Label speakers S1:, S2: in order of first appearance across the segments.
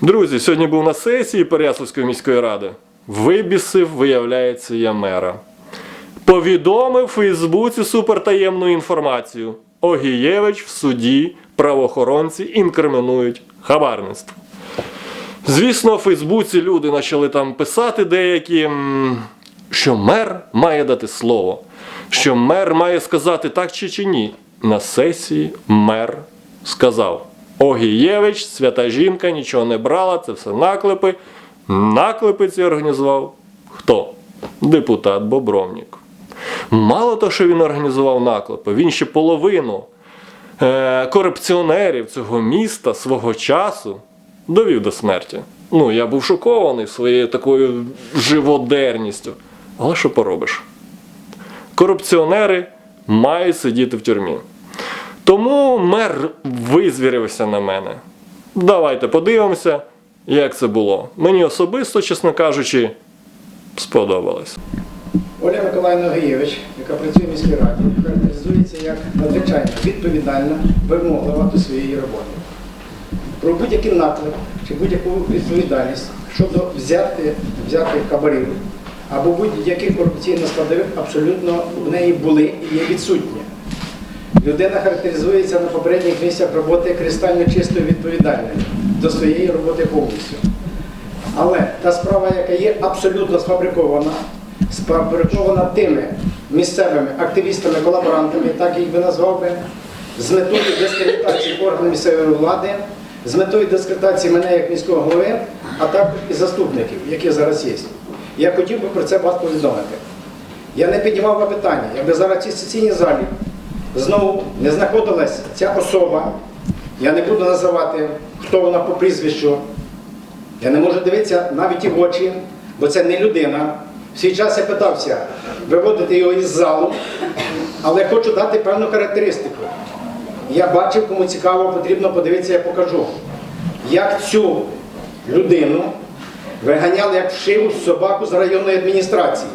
S1: Друзі, сьогодні був на сесії Переяславської міської ради. Вибісив, виявляється, я мера. Повідомив у Фейсбуці супертаємну інформацію. Огієвич в суді правоохоронці інкримінують хабарництво. Звісно, у Фейсбуці люди почали там писати деякі, що мер має дати слово, що мер має сказати так чи чи ні. На сесії мер сказав: Огієвич, свята жінка, нічого не брала, це все наклепи. Наклепи ці організував хто? Депутат Бобровнік. Мало того, що він організував наклепи, він ще половину е, корупціонерів цього міста свого часу довів до смерті. Ну, я був шокований своєю такою живодерністю. Але що поробиш? Корупціонери мають сидіти в тюрмі. Тому мер визвірився на мене. Давайте подивимося, як це було. Мені особисто, чесно кажучи, сподобалось.
S2: Оля Миколаївна Геєвич, яка працює в міській раді, характеризується як надзвичайно відповідальна, вимоглива до своєї роботи. Про будь-який наклик чи будь-яку відповідальність щодо взяти, взяти хабарів або будь-яких корупційних складових абсолютно в неї були і є відсутні. Людина характеризується на попередніх місцях роботи кристально чистою відповідальною до своєї роботи повністю. Але та справа, яка є абсолютно сфабрикована, сфабрикована тими місцевими активістами, колаборантами, так їх би назвав би, з метою дискредитації органів місцевої влади, з метою дискредитації мене як міського голови, а також і заступників, які зараз є. Я хотів би про це вас повідомити. Я не піднімав би питання, якби зараз в цій залі знову не знаходилась ця особа, я не буду називати, хто вона по прізвищу, я не можу дивитися навіть і в очі, бо це не людина. В свій час я питався виводити його із залу, але хочу дати певну характеристику. Я бачив, кому цікаво, потрібно подивитися, я покажу, як цю людину виганяли як вшиву собаку з районної адміністрації,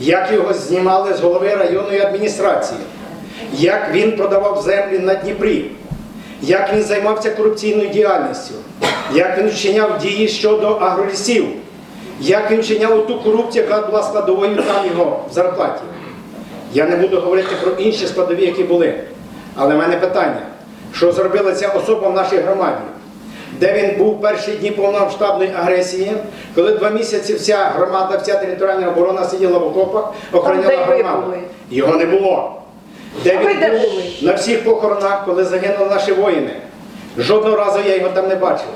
S2: як його знімали з голови районної адміністрації, як він продавав землі на Дніпрі, як він займався корупційною діяльністю, як він вчиняв дії щодо агролісів, як він вчиняв ту корупцію, яка була складовою там його в зарплаті. Я не буду говорити про інші складові, які були. Але в мене питання, що зробила ця особа в нашій громаді? Де він був перші дні повномасштабної агресії, коли два місяці вся громада, вся територіальна оборона сиділа в окопах, охороняла громаду. Його не було. Де він
S3: де
S2: був
S3: були?
S2: на всіх похоронах, коли загинули наші воїни. Жодного разу я його там не бачив.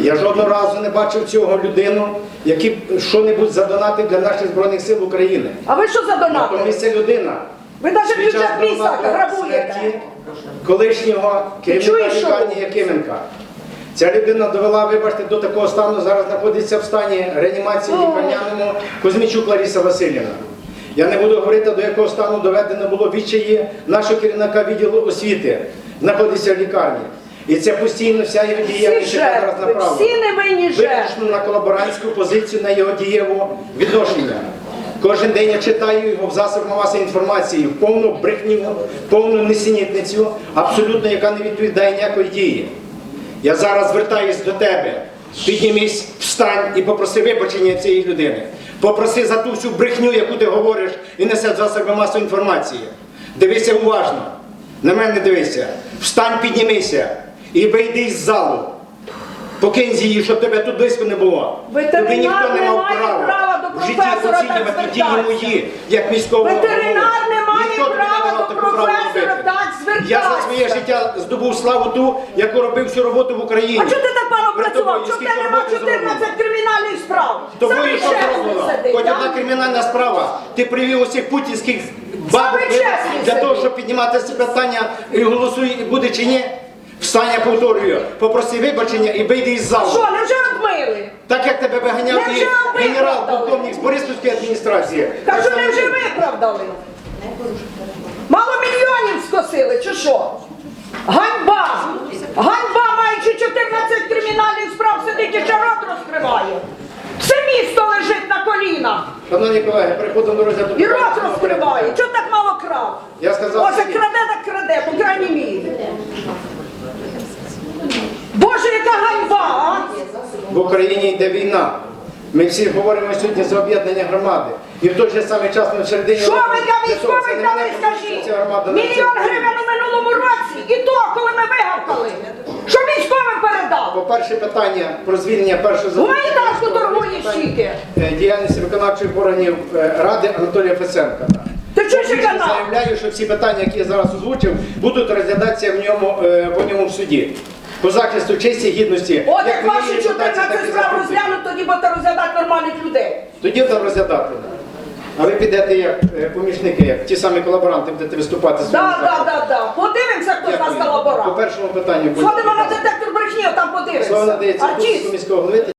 S2: Я жодного разу не бачив цього людину, який що-небудь задонатив для наших Збройних сил України.
S3: А ви що за донати?
S2: Натомість ця людина
S3: Ви навіть
S2: під час
S3: міста грабуєте.
S2: колишнього керівника
S3: чуєш, що
S2: лікарні? Якименка. Ця людина довела, вибачте, до такого стану, зараз знаходиться в стані реанімації лікарняному Кузьмічук Лариса Васильівна. Я не буду говорити, до якого стану доведено було відчаї нашого керівника відділу освіти, знаходиться в лікарні. І це постійно вся його діяльність яка зараз направлена. Виключно на колаборантську позицію, на його дієву відношення. Кожен день я читаю його в засобах масової інформації, в повну брехню, повну несенітницю, абсолютно яка не відповідає ніякої дії. Я зараз звертаюсь до тебе. Піднімись, встань і попроси вибачення цієї людини. Попроси за ту всю брехню, яку ти говориш і несе за себе масу інформації. Дивися уважно. На мене дивися. Встань, піднімися і вийди із залу. Покинь її, щоб тебе тут близько не було. Тобі ніхто не мав права,
S3: професора так звертатися.
S2: як міського
S3: Ветеринар не має права до
S2: право
S3: професора так
S2: Я за своє життя здобув славу ту, яку робив всю роботу в Україні.
S3: А чого ти так мало працював? Чого тебе нема
S2: роботи
S3: 14 кримінальних справ?
S2: Тобою
S3: Самий
S2: що
S3: сидить,
S2: Хоч одна кримінальна справа. Ти привів усіх путінських бабок для того, щоб піднімати це питання і голосує, і буде чи ні. Встань, я повторюю, попроси вибачення і вийди із залу.
S3: Що, невже обмили?
S2: Так як тебе виганяв і генерал
S3: виправдали?
S2: полковник з Бориспільської адміністрації.
S3: Кажу, невже виправдали? Мало мільйонів скосили, чи що? Ганьба! Ганьба, маючи 14 кримінальних справ, сидить і ще рот розкриває. Все місто лежить на колінах.
S2: Шановні колеги, переходимо до розгляду.
S3: І рот розкриває. Чого так мало крав?
S2: Я сказав собі.
S3: краде, так краде, по крайній мірі. Боже Боже, яка ганьба, а?
S2: В Україні йде війна. Ми всі говоримо сьогодні за об'єднання громади. І в той же самий час на середині.
S3: Що ви для військових дали, скажіть? Мільйон гривень у минулому році. І то, коли ми вигавкали. Що військовим передав?
S2: По-перше, питання про звільнення першого
S3: Гуманітарку
S2: заступника
S3: торгує стільки.
S2: е, діяльності виконавчих органів е, Ради Анатолія Фесенка.
S3: Ти ж канал?
S2: заявляю, що всі питання, які я зараз озвучив, будуть розглядатися в ньому, е, по ньому в суді. По захисту честі і гідності.
S3: От
S2: як
S3: ваші
S2: воєнної репутації, так
S3: 14
S2: і
S3: справ розглянуть, тоді будете розглядати нормальних людей.
S2: Тоді там розглядати. А ви підете як е, помічники, як ті самі колаборанти будете виступати з
S3: Да, так, так, так. Подивимося, хто з нас
S2: По
S3: колаборант.
S2: першому питанню.
S3: Сходимо на детектор брехні, там
S2: Слово
S3: подивимося.
S2: надається
S3: Артист.
S2: міського голови.